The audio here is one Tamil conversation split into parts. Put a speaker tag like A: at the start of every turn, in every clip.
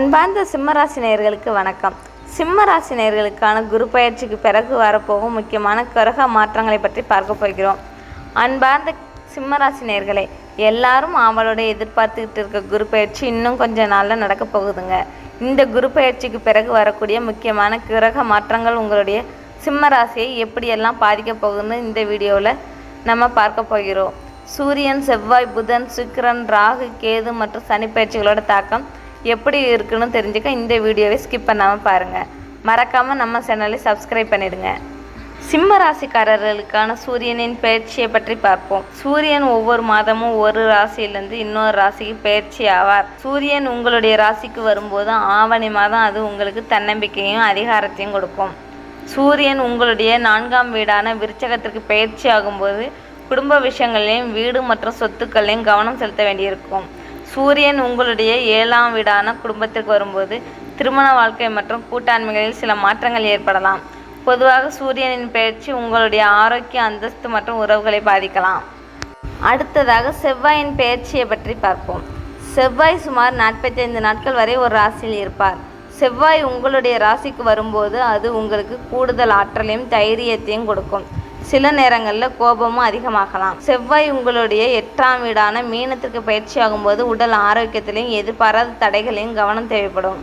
A: அன்பார்ந்த சிம்மராசினியர்களுக்கு வணக்கம். சிம்மராசினியர்களுக்கான குரு பயிற்சிக்கு பிறகு வரப்போகும் முக்கியமான கிரக மாற்றங்களை பற்றி பார்க்க போகிறோம். அன்பார்ந்த சிம்மராசினியர்களே எல்லாரும் அவளோட எதிர்பார்த்துக்கிட்டு இருக்க குரு பயிற்சி இன்னும் கொஞ்ச நாளில் நடக்க போகுதுங்க. இந்த குரு பயிற்சிக்கு பிறகு வரக்கூடிய முக்கியமான கிரக மாற்றங்கள் உங்களுடைய சிம்மராசியை எப்படியெல்லாம் பாதிக்க போகுதுன்னு இந்த வீடியோவில் நம்ம பார்க்க போகிறோம். சூரியன் செவ்வாய் புதன் சுக்கிரன் ராகு கேது மற்றும் சனி பயிற்சிகளோட தாக்கம் எப்படி இருக்குன்னு தெரிஞ்சுக்க இந்த வீடியோவை ஸ்கிப் பண்ணாமல் பாருங்கள் மறக்காமல் நம்ம சேனலை சப்ஸ்கிரைப் பண்ணிடுங்க. சிம்ம ராசிக்காரர்களுக்கான சூரியனின் பயிற்சியை பற்றி பார்ப்போம். சூரியன் ஒவ்வொரு மாதமும் ஒரு ராசியிலிருந்து இன்னொரு ராசிக்கு பயிற்சி ஆவார். சூரியன் உங்களுடைய ராசிக்கு வரும்போது ஆவணி மாதம் அது உங்களுக்கு தன்னம்பிக்கையும் அதிகாரத்தையும் கொடுக்கும். சூரியன் உங்களுடைய நான்காம் வீடான விருச்சகத்திற்கு பயிற்சி ஆகும்போது குடும்ப விஷயங்களையும் வீடு மற்றும் சொத்துக்களையும் கவனம் செலுத்த வேண்டியிருக்கும். சூரியன் உங்களுடைய ஏழாம் வீடான குடும்பத்திற்கு வரும்போது திருமண வாழ்க்கை மற்றும் கூட்டாண்மைகளில் சில மாற்றங்கள் ஏற்படலாம். பொதுவாக சூரியனின் பயிற்சி உங்களுடைய ஆரோக்கிய அந்தஸ்து மற்றும் உறவுகளை பாதிக்கலாம். அடுத்ததாக செவ்வாயின் பெயர்ச்சியை பற்றி பார்ப்போம். செவ்வாய் சுமார் நாற்பத்தைந்து நாட்கள் வரை ஒரு ராசியில் இருப்பார். செவ்வாய் உங்களுடைய ராசிக்கு வரும்போது அது உங்களுக்கு கூடுதல் ஆற்றலையும் தைரியத்தையும் கொடுக்கும். சில நேரங்களில் கோபமும் அதிகமாகலாம். செவ்வாய் உங்களுடைய எட்டாம் வீடான மீனத்திற்கு பயிற்சி ஆகும்போது உடல் ஆரோக்கியத்திலையும் எதிர்பாராத தடைகளையும் கவனம் தேவைப்படும்.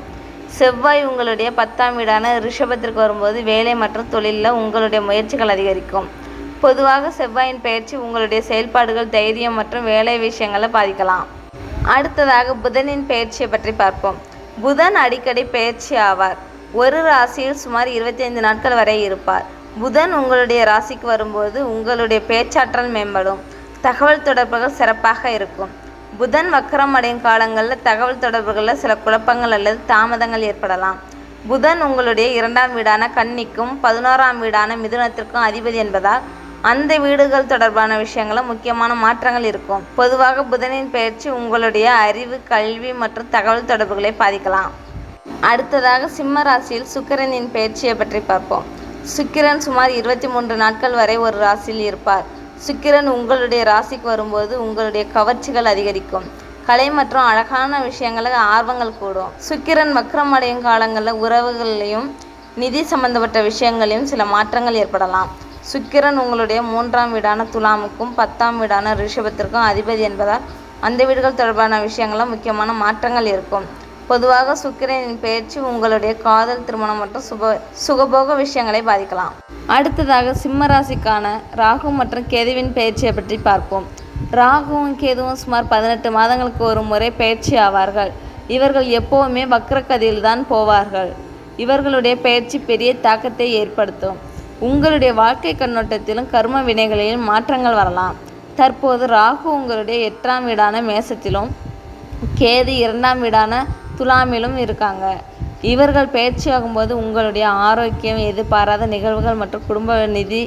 A: செவ்வாய் உங்களுடைய பத்தாம் வீடான ரிஷபத்திற்கு வரும்போது வேலை மற்றும் தொழிலில் உங்களுடைய முயற்சிகள் அதிகரிக்கும். பொதுவாக செவ்வாயின் பயிற்சி உங்களுடைய செயல்பாடுகள் தைரியம் மற்றும் வேலை விஷயங்களை பாதிக்கலாம். அடுத்ததாக புதனின் பயிற்சியை பற்றி பார்ப்போம். புதன் அடிக்கடி பயிற்சி ஆவார். ஒரு ராசியில் சுமார் இருபத்தி ஐந்து நாட்கள் வரை இருப்பார். புதன் உங்களுடைய ராசிக்கு வரும்போது உங்களுடைய பேச்சாற்றல் மேம்படும். தகவல் தொடர்புகள் சிறப்பாக இருக்கும். புதன் வக்கரம் அடையும் காலங்களில் தகவல் தொடர்புகளில் சில குழப்பங்கள் அல்லது தாமதங்கள் ஏற்படலாம். புதன் உங்களுடைய இரண்டாம் வீடான கன்னிக்கும் பதினோராம் வீடான மிதுனத்திற்கும் அதிபதி என்பதால் அந்த வீடுகள் தொடர்பான விஷயங்களும் முக்கியமான மாற்றங்கள் இருக்கும். பொதுவாக புதனின் பயிற்சி உங்களுடைய அறிவு கல்வி மற்றும் தகவல் தொடர்புகளை பாதிக்கலாம். அடுத்ததாக சிம்ம ராசியில் சுக்கிரனின் பயிற்சியை பற்றி பார்ப்போம். சுக்கிரன் சுமார் இருபத்தி மூன்று நாட்கள் வரை ஒரு ராசியில் இருப்பார். சுக்கிரன் உங்களுடைய ராசிக்கு வரும்போது உங்களுடைய கவர்ச்சிகள் அதிகரிக்கும். கலை மற்றும் அழகான விஷயங்களுக்கு ஆர்வங்கள் கூடும். சுக்கிரன் வக்ரம் அடையும் காலங்களில் உறவுகளையும் நிதி சம்பந்தப்பட்ட விஷயங்களையும் சில மாற்றங்கள் ஏற்படலாம். சுக்கிரன் உங்களுடைய மூன்றாம் வீடான துலாமுக்கும் பத்தாம் வீடான ரிஷபத்திற்கும் அதிபதி என்பதால் அந்த வீடுகள் தொடர்பான விஷயங்களில் முக்கியமான மாற்றங்கள் இருக்கும். பொதுவாக சுக்கிரனின் பெயர்ச்சி உங்களுடைய காதல் திருமணம் மற்றும் சுப சுகபோக விஷயங்களை பாதிக்கலாம். அடுத்ததாக சிம்ம ராசிக்கான ராகு மற்றும் கேதுவின் பெயர்ச்சியை பற்றி பார்ப்போம். ராகுவும் கேதுவும் சுமார் பதினெட்டு மாதங்களுக்கு ஒரு முறை பயிற்சி ஆவார்கள். இவர்கள் எப்போவுமே வக்ரக்கதியில் தான் போவார்கள். இவர்களுடைய பயிற்சி பெரிய தாக்கத்தை ஏற்படுத்தும். உங்களுடைய வாழ்க்கை கண்ணோட்டத்திலும் கர்ம வினைகளிலும் மாற்றங்கள் வரலாம். தற்போது ராகு உங்களுடைய எட்டாம் வீடான மேசத்திலும் கேது இரண்டாம் வீடான துலாமிலும் இருக்காங்க. இவர்கள் பயிற்சியாகும்போது உங்களுடைய ஆரோக்கியம் எதிர்பாராத நிகழ்வுகள் மற்றும் குடும்ப நிதி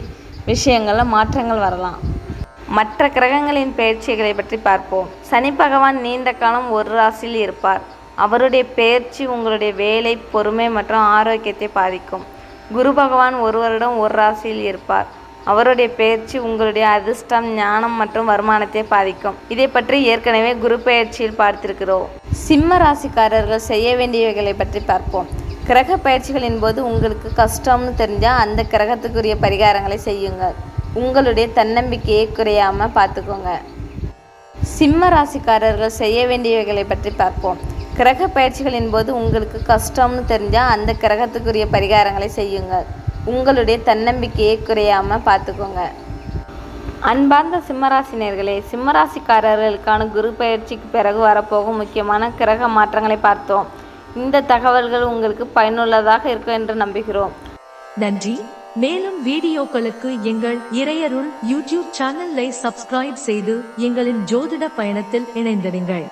A: விஷயங்களில் மாற்றங்கள் வரலாம். மற்ற கிரகங்களின் பெயர்ச்சிகளை பற்றி பார்ப்போம். சனி பகவான் நீண்ட காலம் ஒரு ராசியில் இருப்பார். அவருடைய பெயர்ச்சி உங்களுடைய வேலை பொறுமை மற்றும் ஆரோக்கியத்தை பாதிக்கும். குரு பகவான் ஒரு வருடம் ஒரு ராசியில் இருப்பார். அவருடைய பயிற்சி உங்களுடைய அதிர்ஷ்டம் ஞானம் மற்றும் வருமானத்தை பாதிக்கும். இதை பற்றி ஏற்கனவே குரு பயிற்சியில் பார்த்திருக்கிறோம். சிம்ம ராசிக்காரர்கள் செய்ய வேண்டியவைகளை பற்றி பார்ப்போம். கிரக பயிற்சிகளின் போது உங்களுக்கு கஷ்டம்னு தெரிஞ்சால் அந்த கிரகத்துக்குரிய பரிகாரங்களை செய்யுங்கள். உங்களுடைய தன்னம்பிக்கையை குறையாமல் பார்த்துக்கோங்க. சிம்ம ராசிக்காரர்கள் செய்ய வேண்டியவைகளை பற்றி பார்ப்போம். கிரக பயிற்சிகளின் போது உங்களுக்கு கஷ்டம்னு தெரிஞ்சால் அந்த கிரகத்துக்குரிய பரிகாரங்களை செய்யுங்கள். உங்களுடைய தன்னம்பிக்கையை குறையாமல் பார்த்துக்கோங்க அன்பார்ந்த சிம்மராசினியர்களே சிம்மராசிக்காரர்களுக்கான குரு பயிற்சிக்கு பிறகு வரப்போகும் முக்கியமான கிரக மாற்றங்களை பார்த்தோம். இந்த தகவல்கள் உங்களுக்கு பயனுள்ளதாக இருக்கும் என்று நம்புகிறோம்.
B: நன்றி. மேலும் வீடியோக்களுக்கு எங்கள் இறையருள் யூடியூப் சேனலை சப்ஸ்கிரைப் செய்து எங்களின் ஜோதிட பயணத்தில் இணைந்திருங்கள்